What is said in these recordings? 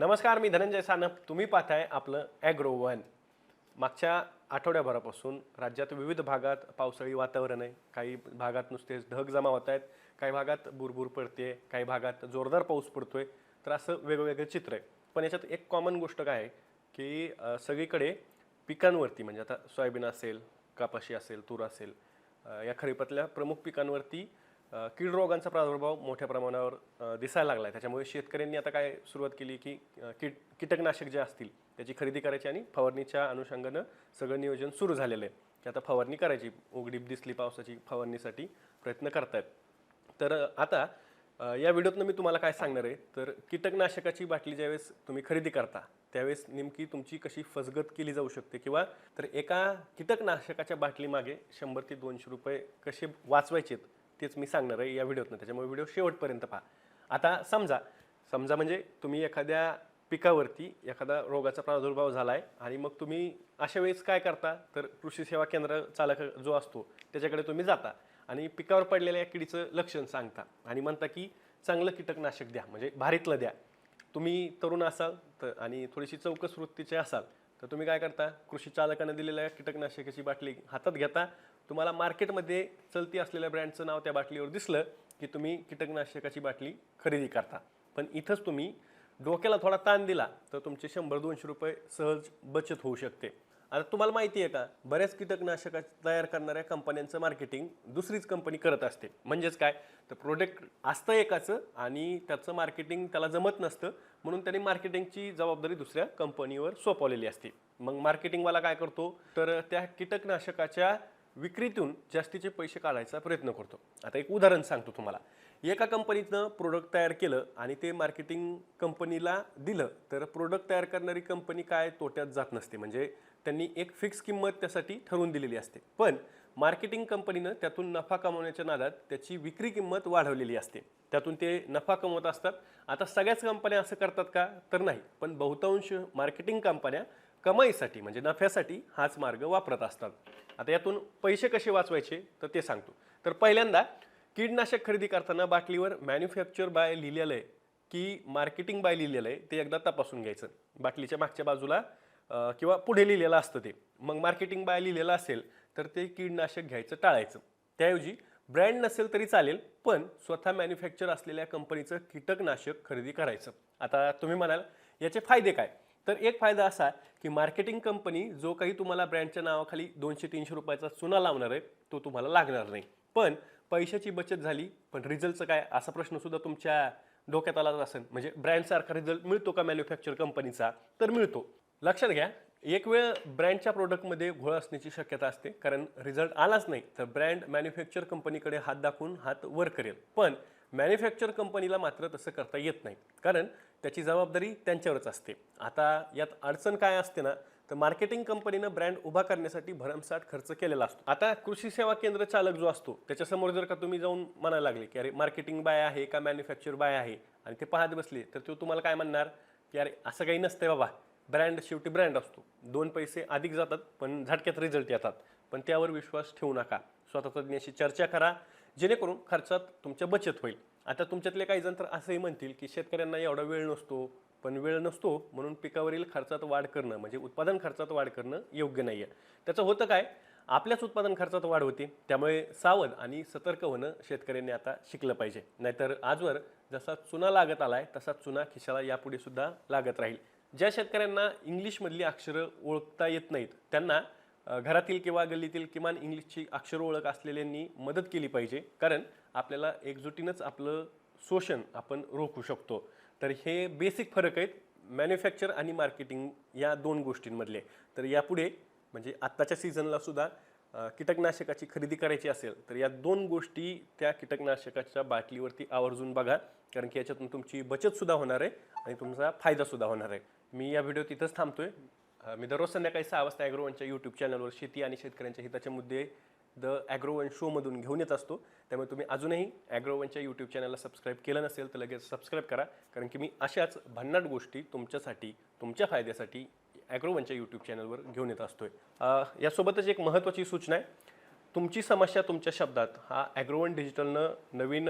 नमस्कार मी धनंजय सानप. तुम्ही पाहताय आपलं ॲग्रो वन मागच्या आठवड्याभरापासून राज्यात विविध भागात पावसाळी वातावरण आहे. काही भागात नुसतेच ढग जमा होत आहेत काही भागात बुरबुर पडते काही भागात जोरदार पाऊस पडतोय. तर असं वेगवेगळं चित्र आहे. पण याच्यात एक कॉमन गोष्ट काय आहे की सगळीकडे पिकांवरती म्हणजे आता सोयाबीन असेल कापाशी असेल तूर असेल या खरीपातल्या प्रमुख पिकांवरती कीड रोगांचा प्रादुर्भाव मोठ्या प्रमाणावर दिसायला लागला आहे त्याच्यामुळे शेतकऱ्यांनी आता काय सुरुवात केली की कीट कीटकनाशक जे असतील त्याची खरेदी करायची आणि फवारणीच्या अनुषंगानं सगळं नियोजन सुरू झालेलं आहे. की आता फवारणी करायची. उघडीप दिसली पावसाची फवारणीसाठी प्रयत्न करतायत. तर आता या व्हिडिओतनं मी तुम्हाला काय सांगणार आहे? तर कीटकनाशकाची बाटली ज्यावेळेस तुम्ही खरेदी करता त्यावेळेस नेमकी तुमची कशी फसगत केली जाऊ शकते? किंवा तर एका कीटकनाशकाच्या बाटलीमागे शंभर ते दोनशे रुपये कसे वाचवायचेत? तेच मी सांगणार आहे या व्हिडिओतनं. त्याच्यामुळे व्हिडिओ शेवटपर्यंत पहा. आता समजा समजा म्हणजे तुम्ही एखाद्या पिकावरती एखादा रोगाचा प्रादुर्भाव झाला आहे आणि मग तुम्ही अशा वेळेस काय करता? तर कृषी सेवा केंद्र चालक जो असतो त्याच्याकडे तुम्ही जाता आणि पिकावर पडलेल्या किडीचं लक्षण सांगता आणि म्हणता की चांगलं कीटकनाशक द्या म्हणजे भारीतलं द्या. तुम्ही तरुण असाल तर आणि थोडीशी चौकस वृत्तीचे असाल तर तुम्ही काय करता? कृषी चालकानं दिलेल्या कीटकनाशकाची बाटली हातात घेता. तुम्हाला मार्केटमध्ये चलती असलेल्या ब्रँडचं नाव त्या बाटलीवर दिसलं की तुम्ही कीटकनाशकाची बाटली खरेदी करता. पण इथंच तुम्ही डोक्याला थोडा ताण दिला तर तुमचे शंभर दोनशे रुपये सहज बचत होऊ शकते. आता तुम्हाला माहिती आहे का बऱ्याच कीटकनाशक तयार करणाऱ्या कंपन्यांचं मार्केटिंग दुसरीच कंपनी करत असते. म्हणजेच काय तर प्रोडक्ट असतं एकाचं आणि त्याचं मार्केटिंग त्याला जमत नसतं म्हणून त्यांनी मार्केटिंगची जबाबदारी दुसऱ्या कंपनीवर सोपवलेली असते. मग मार्केटिंगवाला काय करतो तर त्या कीटकनाशकाच्या विक्रीतून जास्तीचे पैसे काढायचा प्रयत्न करतो. आता एक उदाहरण सांगतो तुम्हाला. एका कंपनीतनं प्रोडक्ट तयार केलं आणि ते मार्केटिंग कंपनीला दिलं तर प्रोडक्ट तयार करणारी कंपनी काय तोट्यात जात नसते. म्हणजे त्यांनी एक फिक्स किंमत त्यासाठी ठरवून दिलेली असते. पण मार्केटिंग कंपनीनं त्यातून नफा कमवण्याच्या नादात त्याची विक्री किंमत वाढवलेली असते. त्यातून ते नफा कमवत असतात. आता सगळ्याच कंपन्या असं करतात का? तर नाही. पण बहुतांश मार्केटिंग कंपन्या कमाईसाठी म्हणजे नफ्यासाठी हाच मार्ग वापरत असतात. आता यातून पैसे कसे वाचवायचे? तर ते सांगतो. तर पहिल्यांदा कीडनाशक खरेदी करताना बाटलीवर मॅन्युफॅक्चर बाय लिहिलेलं आहे. की मार्केटिंग बाय लिहिलेलं आहे ते एकदा तपासून घ्यायचं. बाटलीच्या मागच्या बाजूला किंवा पुढे लिहिलेलं असतं ते. मग मार्केटिंग बाय लिहिलेलं असेल तर ते कीडनाशक घ्यायचं टाळायचं. त्याऐवजी ब्रँड नसेल तरी चालेल पण स्वतः मॅन्युफॅक्चर असलेल्या कंपनीचं कीटकनाशक खरेदी करायचं. आता तुम्ही म्हणाल याचे फायदे काय? तर एक फायदा असा की मार्केटिंग कंपनी जो काही तुम्हाला ब्रँडच्या नावाखाली दोनशे तीनशे रुपयाचा चुना लावणार आहे तो तुम्हाला लागणार नाही. पण पैशाची बचत झाली पण रिझल्टचं काय? असा प्रश्न सुद्धा तुमच्या डोक्यात आलाच असेल. म्हणजे ब्रँडसारखा रिझल्ट मिळतो का मॅन्युफॅक्चर कंपनीचा तर मिळतो. लक्षात घ्या एक वेळ ब्रँडच्या प्रोडक्टमध्ये घोळ असण्याची शक्यता असते कारण रिझल्ट आलाच नाही. तर ब्रँड मॅन्युफॅक्चर कंपनीकडे हात दाखवून हात वर करेल. पण मॅन्युफॅक्चर कंपनीला मात्र तसं करता येत नाही कारण त्याची जबाबदारी त्यांच्यावरच असते. आता यात अडचण काय असते ना तर मार्केटिंग कंपनीनं ब्रँड उभा करण्यासाठी भरमसाठ खर्च केलेला असतो. आता कृषी सेवा केंद्र चालक जो असतो त्याच्यासमोर जर का तुम्ही जाऊन म्हणायला लागले की अरे मार्केटिंग बाय आहे का मॅन्युफॅक्चर बाय आहे आणि ते पाहत बसले तर तो तुम्हाला काय म्हणणार? की अरे असं काही नसतंय बाबा. ब्रँड शेवटी ब्रँड असतो. दोन पैसे अधिक जातात पण झटक्यात रिझल्ट येतात. पण त्यावर विश्वास ठेवू नका. स्वतंत्रज्ञाशी चर्चा करा जेणेकरून खर्चात तुमच्या बचत होईल. आता तुमच्यातले काही जण तर असंही म्हणतील की शेतकऱ्यांना एवढा वेळ नसतो पण वेळ नसतो म्हणून पिकावरील खर्चात वाढ करणं म्हणजे उत्पादन खर्चात वाढ करणं योग्य नाही आहे त्याचं होतं काय? आपल्याच उत्पादन खर्चात वाढ होते त्यामुळे सावध आणि सतर्क होणं शेतकऱ्यांनी आता शिकलं पाहिजे. नाहीतर आजवर जसा चुना लागत आला आहे तसा चुना खिशाला यापुढे सुद्धा लागत राहील. ज्या शेतकऱ्यांना इंग्लिशमधली अक्षरं ओळखता येत नाहीत त्यांना घरातील किंवा गल्लीतील किमान इंग्लिशची अक्षर ओळख असलेल्यांनी मदत केली पाहिजे. कारण आपल्याला एकजुटीनंच आपलं शोषण आपण रोखू शकतो. तर हे बेसिक फरक आहेत. मॅन्युफॅक्चर आणि मार्केटिंग या दोन गोष्टींमधले. तर यापुढे म्हणजे आत्ताच्या सीझनला सुद्धा कीटकनाशकाची खरेदी करायची असेल तर या दोन गोष्टी त्या कीटकनाशकाच्या बाटलीवरती आवर्जून बघा. कारण की याच्यातून तुमची बचतसुद्धा होणार आहे आणि तुमचा फायदासुद्धा होणार आहे. मी या व्हिडिओ तिथंच थांबतोय. मी दररोज संध्याकाळी सहा वाजता ॲग्रोवनच्या यूट्यूब चॅनलवर शेती आणि शेतकऱ्यांच्या हिताचे मुद्दे द ॲग्रोवन शोमधून घेऊन येत असतो. त्यामुळे तुम्ही अजूनही ॲग्रोवनच्या यूट्यूब चॅनलला सबस्क्राईब केलं नसेल तर लगेच सबस्क्राईब करा. कारण की मी अशाच भन्नाट गोष्टी तुमच्यासाठी तुमच्या फायद्यासाठी ॲग्रोवनच्या यूट्यूब चॅनलवर घेऊन येत असतोय. आहे यासोबतच एक महत्त्वाची सूचना आहे. तुमची समस्या तुमच्या शब्दात हा ॲग्रोवन डिजिटलनं नवीन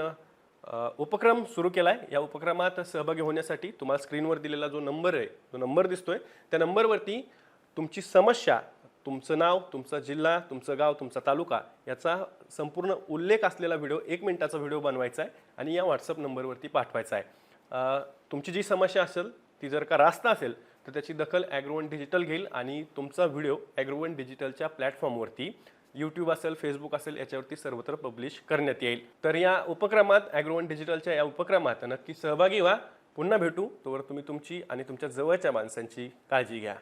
उपक्रम सुरू केला आहे या उपक्रमात सहभागी होण्यासाठी तुम्हाला स्क्रीनवर दिलेला जो नंबर आहे जो नंबर दिसतोय त्या नंबरवरती तुमची समस्या तुमचं नाव तुमचा जिल्हा तुमचं गाव तुमचा तालुका याचा संपूर्ण उल्लेख असलेला व्हिडिओ एक मिनिटाचा व्हिडिओ बनवायचा आहे आणि या व्हॉट्सअप नंबरवरती पाठवायचा आहे. तुमची जी समस्या असेल ती जर का रास्त असेल तर त्याची दखल ॲग्रोवन डिजिटल घेईल आणि तुमचा व्हिडिओ ॲग्रोवन डिजिटलच्या प्लॅटफॉर्मवरती यूट्यूब असेल फेसबुक असेल याच्यावरती सर्वत्र पब्लिश करण्यात येईल. तर या उपक्रमात ॲग्रोवन डिजिटलच्या या उपक्रमात नक्की सहभागी व्हा. पुन्हा भेटू. तोवर तुम्ही तुमची आणि तुमच्या जवळच्या माणसांची काळजी घ्या.